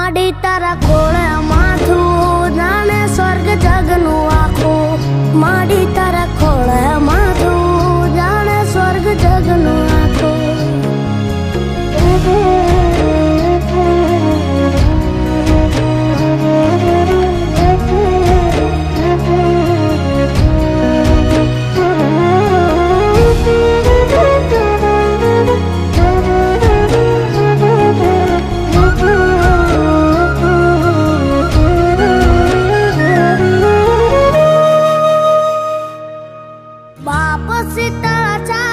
માડી તારા કોળે માથું જાણે સ્વર્ગ જગનું આખું. માડી તારા बाप सीताच्या